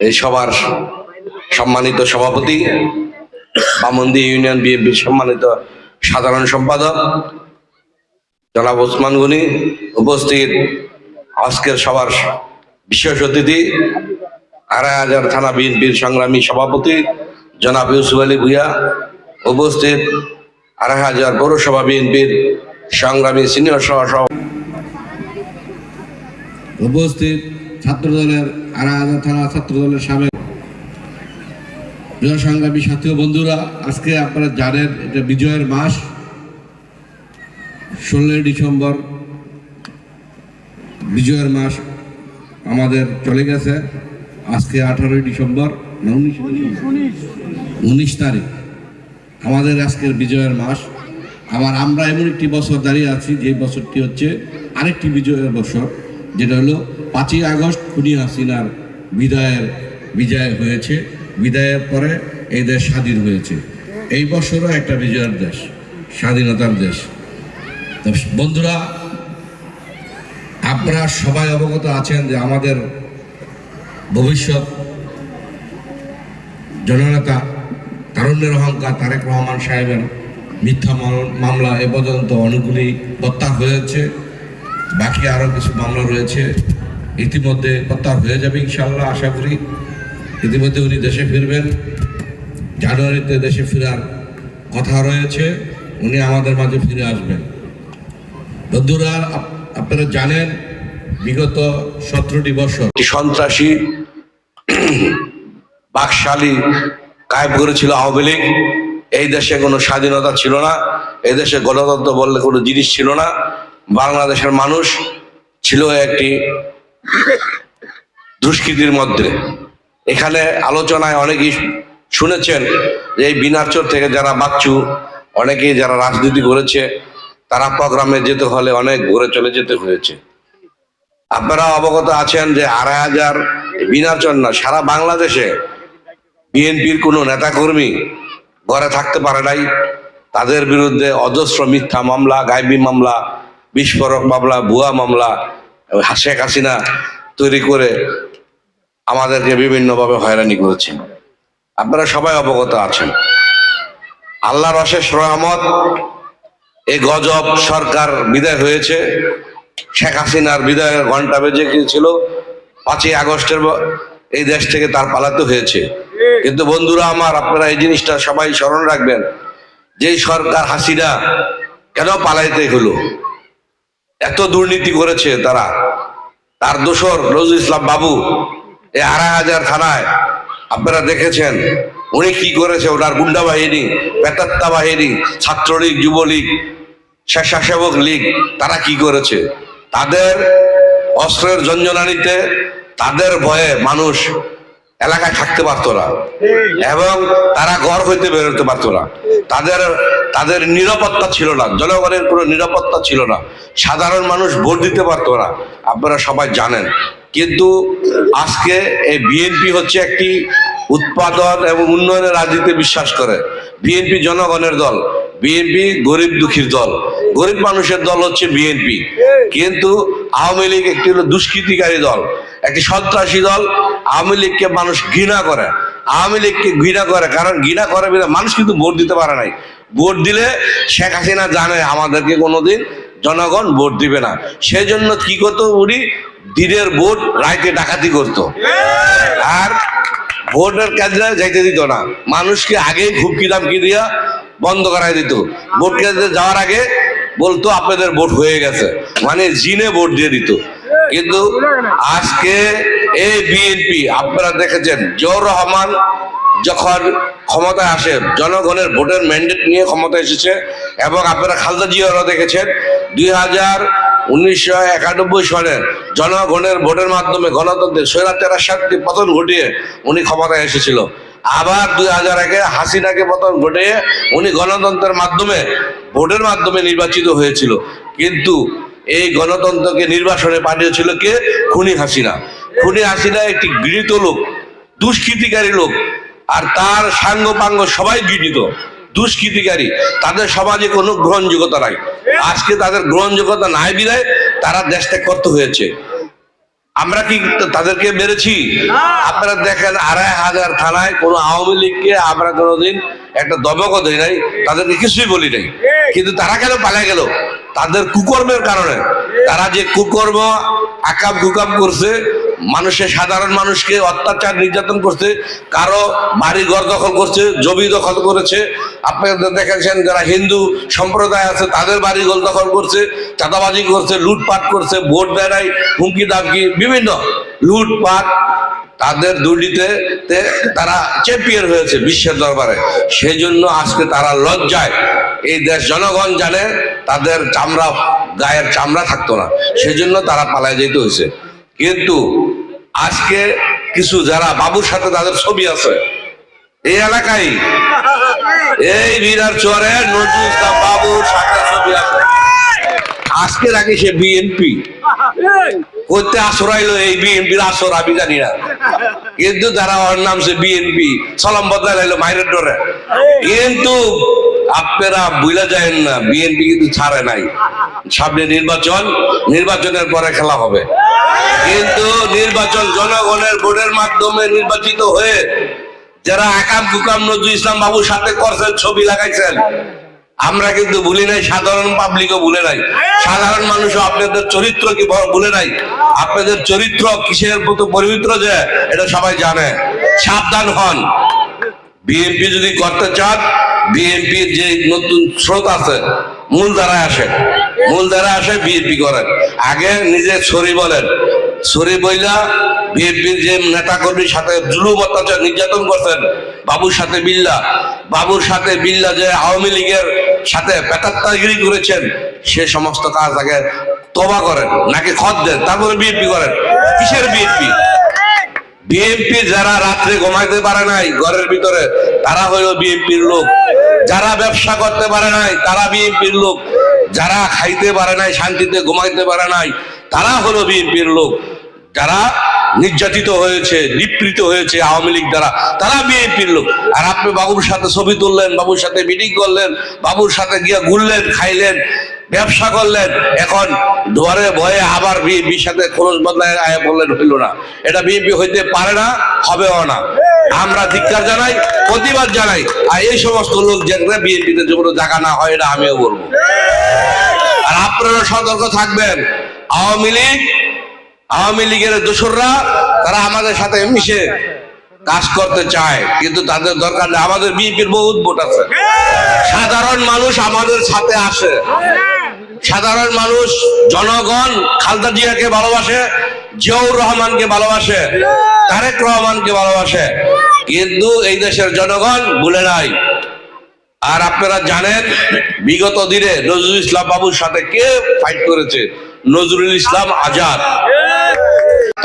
এই সবার সম্মানিত সভাপতি, বামন্দি ইউনিয়ন বিএনপির সম্মানিত সাধারণ সম্পাদক, জনাব ওসমান গনি উপস্থিত আজকের সবার বিশেষ অতিথি, আড়াই হাজার থানা বিএনপির সংগ্রামী সভাপতি, জনাব ইউসুফ আলী ভুইয়া উপস্থিত, আড়াই হাজার পৌরসভা বিএনপির সংগ্রামী সিনিয়র সহ উপস্থিত ছাত্র দলের থানা ছাত্র দলের সাবেক প্রিয় সংগ্রামী সাথী বন্ধুরা, আজকে আপনারা জানেন এটা বিজয়ের মাস, ষোলোই ডিসেম্বর বিজয়ের মাস আমাদের চলে গেছে। আজকে আঠারোই ডিসেম্বর উনিশ তারিখ। আমাদের আজকের বিজয়ের মাস। আবার আমরা এমন একটি বছর দাঁড়িয়ে আছি, যে বছরটি হচ্ছে আরেকটি বিজয়ের বছর। যেটা হলো পাঁচই আগস্ট খুনি হাসিনার বিদায়ের, বিজয় হয়েছে। বিদায়ের পরে এই দেশ স্বাধীন হয়েছে। এই বছরও একটা বিজয়ের দেশ, স্বাধীনতার দেশ। বন্ধুরা, আপনারা সবাই অবগত আছেন যে আমাদের ভবিষ্যৎ জননেতা তারুণ্যের অহংকার তারেক রহমান সাহেবের মিথ্যা মাম- মামলা এ পর্যন্ত অনেকগুলি হত্যা হয়েছে। বাকি আরও কিছু মামলা রয়েছে। ইতিমধ্যে প্রত্যাহার হয়ে যাবে ইনশাল্লাহ আশা করি। ইতিমধ্যে উনি দেশে ফিরবেন। জানুয়ারিতে দেশে ফেরার কথা রয়েছে। উনি আমাদের মাঝে ফিরে আসবেন। বন্ধুরা আপনারা জানেন, বিগত সতেরোটি বছর সন্ত্রাসী বাকশালী কায়েম করেছিল আওয়ামী লীগ। এই দেশে কোনো স্বাধীনতা ছিল না। এই দেশে গণতন্ত্র বললে কোনো জিনিস ছিল না। বাংলাদেশের মানুষ ছিল একটি দুষ্কৃতির মধ্যে। এখানে আলোচনায় অনেকেই শুনেছেন যে এই বিনারচর থেকে যারা বাচ্চু, অনেকেই যারা রাজনীতি করেছে, তারা প্রোগ্রামে যেতে হলে অনেক ঘুরে চলে যেতে হয়েছে। আপনারা অবগত আছেন যে আড়াই হাজার বিনাচন না, সারা বাংলাদেশে বিএনপির কোনো নেতাকর্মী ঘরে থাকতে পারে নাই। তাদের বিরুদ্ধে অজস্র মিথ্যা মামলা, গাইবি মামলা বিস্ফোরক মামলা, ভুয়া মামলা, শেখ হাসিনা তৈরি করে আমাদেরকে বিভিন্নভাবে হয়রানি করেছেন আপনারা সবাই অবগত আছেন। আল্লাহর অশেষ রহমত এই গজব সরকার বিদায় হয়েছে। শেখ হাসিনার বিদায়ের ঘণ্টা বেজে গিয়েছিল পাঁচই আগস্টের এই দেশ থেকে তার পালাতে হয়েছে। কিন্তু বন্ধুরা আমার, আপনারা এই জিনিসটা সবাই স্মরণ রাখবেন। যেই সরকার হাসিনা কেন পালাইতে হলো? এত দুর্নীতি করেছে তারা। তার দোসর নজরুল ইসলাম বাবু এই আড়াই হাজার থানায়, আপনারা দেখেছেন, উনি কি করেছে ওনার গুন্ডা বাহিনী পেতাত্তা বাহিনী, ছাত্রলীগ, যুবলীগ, স্বেচ্ছাসেবক লীগ, তারা কি করেছে? তাদের অস্ত্রের জঞ্জনানিতে, তাদের ভয়ে মানুষ এলাকায় থাকতে পারতো না। এবং তারা ঘর হইতে বেরোতে পারতো না। তাদের তাদের নিরাপত্তা ছিল না। জনগণের কোনো নিরাপত্তা ছিল না। সাধারণ মানুষ ভোট দিতে পারতো না। আপনারা সবাই জানেন। কিন্তু আজকে এই বিএনপি হচ্ছে একটি উৎপাদন এবং উন্নয়নের রাজনীতিতে বিশ্বাস করে। বিএনপি জনগণের দল, বিএনপি গরিব দুঃখীর দল। গরিব মানুষের দল হচ্ছে বিএনপি। কিন্তু আওয়ামী লীগ একটি হলো দুষ্কৃতিকারী দল, একটি সন্ত্রাসী দল, আওয়ামী লীগকে মানুষ ঘৃণা করে। আওয়ামী লীগকে ঘৃণা করে, কারণ ঘৃণা করে মানুষ কিন্তু ভোট দিতে পারে নাই। ভোট দিলে শেখ হাসিনা জানে আমাদেরকে কোনোদিন জনগণ ভোট দিবে না। সেই জন্য কি করতো উনি? দিনের ভোট রাইতে ডাকাতি করতো। আর ভোটের কেন্দ্রে যাইতে দিত না। মানুষকে আগেই হুমকি দামকি দিয়া বন্ধ করাই দিত। ভোট কেন্দ্রে যাওয়ার আগে বলতো, আপনাদের ভোট হয়ে গেছে। মানে জিনে ভোট দিয়ে দিত। কিন্তু আজকে এই বিএনপি, আপনারা দেখেছেন জোর রহমান যখন ক্ষমতায় আসে, জনগণের ভোটের ম্যান্ডেট নিয়ে ক্ষমতায় এসেছে এবং আপনারা খালদা জিয়ারও দেখেছেন, দুই হাজার উনিশশো একানব্বই জনগণের ভোটের মাধ্যমে গণতন্ত্রের স্বৈরাচার শান্তি পতন ঘটিয়ে উনি ক্ষমতায় এসেছিল। আবার দুই হাজার একে হাসিনাকে পতন ঘটিয়ে উনি গণতন্ত্রের মাধ্যমে, ভোটের মাধ্যমে নির্বাচিত হয়েছিল। কিন্তু এই গণতন্ত্রকে নির্বাসনে পাঠিয়েছিল কে? খুনি হাসিনা। খুনি হাসিনা একটি গৃহীত লোক, দুষ্কৃতিকারী লোক, আর তার সাঙ্গ পাঙ্গ সবাই গৃহীত, দুষ্কৃতিকারী। তাদের সমাজে কোনো গ্রহণযোগ্যতা নাই। আজকে তাদের গ্রহণযোগ্যতা নাই বিদায় তারা দেশ ত্যাগ করতে হয়েছে। আমরা কি তাদেরকে মেরেছি? আপনারা দেখেন আড়াই হাজার থানায় কোনো আওয়ামী লীগকে আমরা কোনোদিন একটা দমকও দেই নাই তাদেরকে কিছুই বলি নাই। কিন্তু তারা কেন পালিয়ে গেল? তাদের কুকর্মের কারণে। তারা যে কুকর্ম আকাম কুকাম করছে মানুষের সাধারণ মানুষকে অত্যাচার, নির্যাতন করছে, কারও বাড়ি ঘর দখল করছে, জমি দখল করেছে। আপনাদের দেখেছেন যারা হিন্দু সম্প্রদায় আছে, তাদের বাড়ি ঘর দখল করছে, চাঁদাবাজি করছে, লুটপাট করছে, ভোট দেয় নাই, হুমকি দামকি, বিভিন্ন লুটপাট। তাদের দুর্নীতিতে তারা চ্যাম্পিয়ন হয়েছে বিশ্বের দরবারে। সেই জন্য আজকে তারা লজ্জায় এই দেশ জনগণ জানে, তাদের চামড়া, গায়ের চামড়া থাকতো না। সেই জন্য তারা পালায় যেতে হয়েছে। কিন্তু আজকে কিছু যারা বাবুর সাথে তাদের ছবি আছে, এই এলাকায়, এই বিরার চরে নজরুল ইসলাম বাবুর সাথে ছবি আছে। আজকে নাকি সে বিএনপি। করতে আসরাইলো এই বিএনপির আসর, আমি জানি না। কিন্তু তারা ওর নাম সে বিএনপি, সলাম বদলাইলো মাইরের ডরে। কিন্তু আপনারা বুঝলে যায় না, বিএনপি কিন্তু ছাড়ে নাই। সামনে নির্বাচন, নির্বাচনের পরে খেলা হবে। কিন্তু নির্বাচন জনগণের ভোটের মাধ্যমে নির্বাচিত হয়ে যারা একাম কুকাম নজরুল ইসলাম বাবুর সাথে করছেন, ছবি লাগাইছেন, আমরা কিন্তু ভুলি নাই, সাধারণ পাবলিকও ভুলে নাই। সাধারণ মানুষও আপনাদের চরিত্র কি ভুলে নাই? আপনাদের চরিত্র কিসের মতো পবিত্র যে, এটা সবাই জানে। সাবধান হন। বিএনপি যদি করতে চান বিএনপির যে নতুন স্রোত আছে মূল ধারায় আসে। মূল ধারায় আসে, বিএনপি করেন আগে নিজে সরি বলেন। সরি বইলা বিএনপির যে নেতা কর্মীর সাথে জুলুম অত্যাচার নির্যাতন করছেন, বাবুর সাথে বিল্লা। বাবুর সাথে বিল্লা যে আওয়ামী লীগের সাথে পেতাত্তাগিরি করেছেন, সে সমস্ত কাজ আগে তবা করেন, নাকি খত দেন তারপরে বিএনপি করেন। কিসের বিএনপি? বিএনপি যারা রাত্রে ঘুমাইতে পারে নাই, ঘরের ভিতরে, তারা হলো বিএনপির লোক। যারা ব্যবসা করতে পারে নাই, তারা বিএনপির লোক। যারা খাইতে পারে নাই, শান্তিতে ঘুমাইতে পারে নাই, তারা হলো বিএনপির লোক। যারা নির্যাতিত হয়েছে, নিপীড়িত হয়েছে আওয়ামী লীগ দ্বারা, তারা বিএনপির লোক। আর আপনি বাবুর সাথে ছবি তুললেন, বাবুর সাথে মিটিং করলেন, বাবুর সাথে গিয়া ঘুরলেন, খাইলেন ব্যবসা করলেন, এখন ধরে ভয়ে আবার বিএনপির সাথে খরচ বদলায় আয়া বললেন, হইল না। এটা বিএনপি হইতে পারে না, হবেও না। আমরা ধিক্কার জানাই, প্রতিবাদ জানাই, আর এই সমস্ত লোক যেগুলো বিএনপিতে যে কোনো জায়গা না হয়, এটা আমিও বলব। আর আপনারা সতর্ক থাকবেন, আওয়ামী লীগ, আওয়ামী লীগের দোসররা, তারা আমাদের সাথে মিশে কাজ করতে চায়, কিন্তু তাদের দরকার নেই। আমাদের বিএনপির বহুত ভোট আছে। সাধারণ মানুষ আমাদের সাথে আসে। সাধারণ মানুষ, জনগণ খালদা জিয়াকে ভালোবাসে, জিয়াউর রহমানকে ভালোবাসে, তারেক রহমানকে ভালোবাসে। কিন্তু এই দেশের জনগণ ভুলে নাই। আর আপনারা জানেন, বিগত দিনে নজরুল ইসলাম বাবুর সাথে কে ফাইট করেছে? নজরুল ইসলাম আজাদ।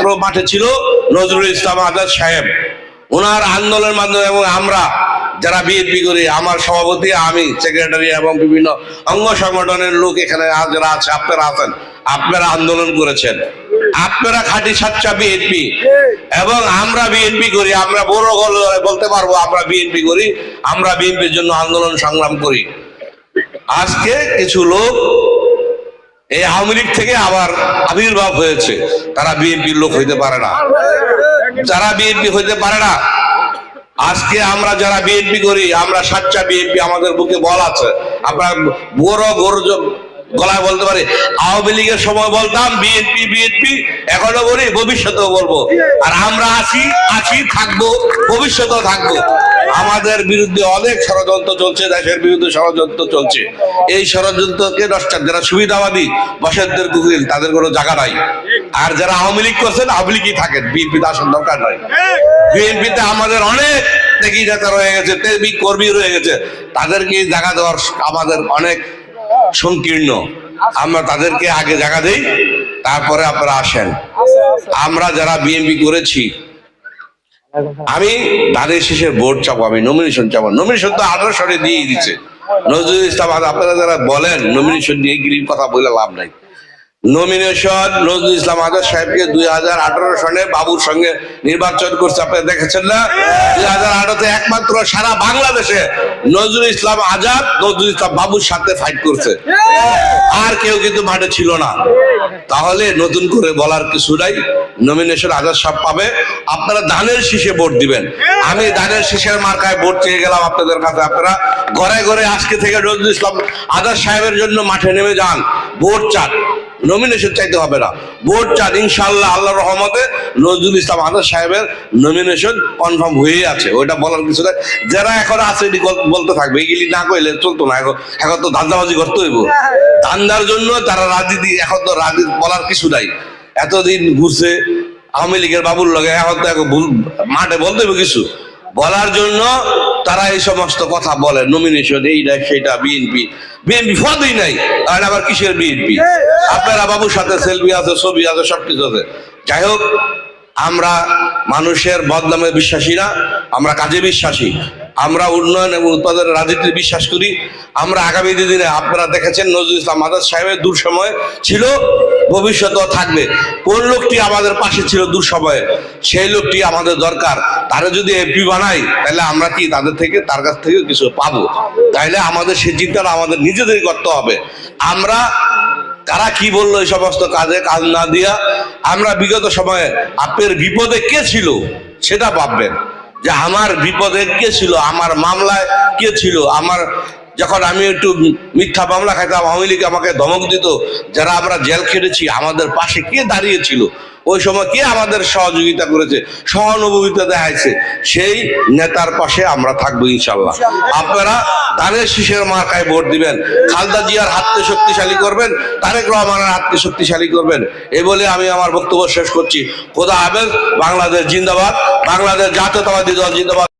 মাঠে ছিল নজরুল ইসলাম আজাদ সাহেব। ওনার আন্দোলনের মাধ্যমে এবং আমরা যারা বিএনপি করি, আমার সভাপতি, আমি সেক্রেটারি এবং বিভিন্ন অঙ্গ সংগঠনের লোক এখানে যারা আছে, আপনারা আছেন, আপনারা আন্দোলন করেছেন। আপনারা খাঁটি সাচ্চা বিএনপি। এবং আমরা বিএনপি করি, আমরা বড় বলতে পারব, আমরা বিএনপি করি, আমরা বিএনপির জন্য আন্দোলন সংগ্রাম করি। আজকে কিছু লোক এই আওয়ামী লীগ থেকে আবার আবির্ভাব হয়েছে, তারা বিএনপির লোক হইতে পারে না। যারা বিএনপি হইতে পারে না আজকে আমরা যারা বিএনপি করি, আমরা সাচ্চা বিএনপি আমাদের বুকে বল আছে। আমরা বড় গর্জ গলায় বলতে পারি, আওয়ামী লীগের সময় বলতাম, বিএনপি বিএনপি, এখনও বলি, ভবিষ্যতেও বলব। আর আমরা আছি আছি, থাকব, ভবিষ্যতেও থাকব। আমাদের বিরুদ্ধে অনেক ষড়যন্ত্র চলছে, দেশের বিরুদ্ধে ষড়যন্ত্র চলছে। এই ষড়যন্ত্রকে নষ্টার, যারা সুবিধাবাদী বসেরদের কুকিল তাদের কোনো জায়গা নাই। আর যারা আওয়ামী লীগ করছেন, আওয়ামী লীগই থাকেন বিএনপিতে আসার দরকার নাই। বিএনপিতে আমাদের অনেক ত্যাগী নেতা রয়ে গেছে তেবি কর্মী রয়ে গেছে। তাদেরকে জায়গা দেওয়ার আমাদের অনেক সংকীর্ণ। আমরা তাদেরকে আগে জায়গা দেই, তারপরে আপনারা আসেন। আমরা যারা বিএনপি করেছি আমি ধানের শেষে ভোট চাবো আমি নমিনেশন চাবো নমিনেশন তো আঠারো সালে দিয়ে দিচ্ছে। নজরুল ইসলাম আপনারা যারা বলেন নমিনেশন নিয়ে গিয়ে কথা বলে লাভ নাই। নমিনেশন নজরুল ইসলাম আজাদ সাহেবকে দুই হাজার আঠারো সনে বাবুর সঙ্গে নির্বাচন করছে আপনারা দেখেছেন না? দুই হাজার আঠারোতে একমাত্র সারা বাংলাদেশে নজরুল ইসলাম আজাদ, নজরুল ইসলাম বাবুর সাথে ফাইট করছে। আর কেউ কিন্তু মাঠে ছিল না। তাহলে নতুন করে বলার কিছু নাই নমিনেশন আজাদ সাহেব পাবে। আপনারা ধানের শীষে ভোট দিবেন। আমি ধানের শীষের মার্কায় ভোট চেয়ে গেলাম আপনাদের কাছে। আপনারা ঘরে ঘরে আজকে থেকে নজরুল ইসলাম আজাদ সাহেবের জন্য মাঠে নেমে যান। ভোট চান। নমিনেশন চাইতে হবে না। ভোট চান ইনশাল্লাহ আল্লাহ রহমতে নজরুল ইসলাম আজাদ সাহেবের নমিনেশন কনফার্ম হয়ে আছে। ওইটা বলার কিছু নাই। যারা এখন আছে বলতে থাকবে। এগুলি না কইলে চলতো না। এখন এখন তো ধান্দাবাজি করতে হইব। ধান্দার জন্য তারা রাজনীতি এখন তো রাজনীতি বলার কিছু নাই। এতদিন ঘুরছে আওয়ামী লীগের বাবুর লগে, এখন তো এখন মাঠে বলতে হবে কিছু। বলার জন্য তারা এই সমস্ত কথা বলে নমিনেশন এইটা সেটা বিএনপি। বিএনপি ফাদই নাই আর আবার কিসের বিএনপি? আপনারা বাবুর সাথে সেলফি আছে ছবি আছে সবকিছু আছে। যাই হোক আমরা মানুষের বদনামে বিশ্বাসী না আমরা কাজে বিশ্বাসী। আমরা উন্নয়ন এবং উৎপাদনের রাজনীতিতে বিশ্বাস করি। আমরা আগামী দিনে আপনারা দেখেছেন নজরুল ইসলাম আজাদ সাহেবের দূর সময় ছিল, ভবিষ্যতেও থাকবে। কোন লোকটি আমাদের পাশে ছিল দূর সময়ে সেই লোকটি আমাদের দরকার। তারা যদি এমপি বানাই, তাহলে আমরা কি তাদের থেকে, তার কাছ থেকে কিছু পাবো? তাইলে আমাদের সেই চিন্তাটা আমাদের নিজেদেরই করতে হবে। আমরা কারা কি বলল এই সমস্ত কাজে কাজ না দিয়া, আমরা বিগত সময়ে আপনার বিপদে কে ছিল, সেটা ভাববেন। যে আমার বিপদে কে ছিল? আমার মামলায় কে ছিল? আমার যখন আমি একটু মিথ্যা মামলা খাইতাম, আওয়ামী লীগ আমাকে ধমক দিত, যারা আমরা জেল খেটেছি, আমাদের পাশে কে দাঁড়িয়েছিল ওই সময় কে আমাদের সহযোগিতা করেছে? সহানুভূতিতা দেখাইছে। সেই নেতার পাশে আমরা থাকব ইনশাল্লাহ আপনারা ধানের শীষের মার্কায় ভোট দিবেন। খালদা জিয়ার হাতকে শক্তিশালী করবেন তারেক রহমানের হাতকে শক্তিশালী করবেন। এ বলে আমি আমার বক্তব্য শেষ করছি। খোদা হাফেজ বাংলাদেশ জিন্দাবাদ বাংলাদেশ জাতীয়তাবাদী দল জিন্দাবাদ।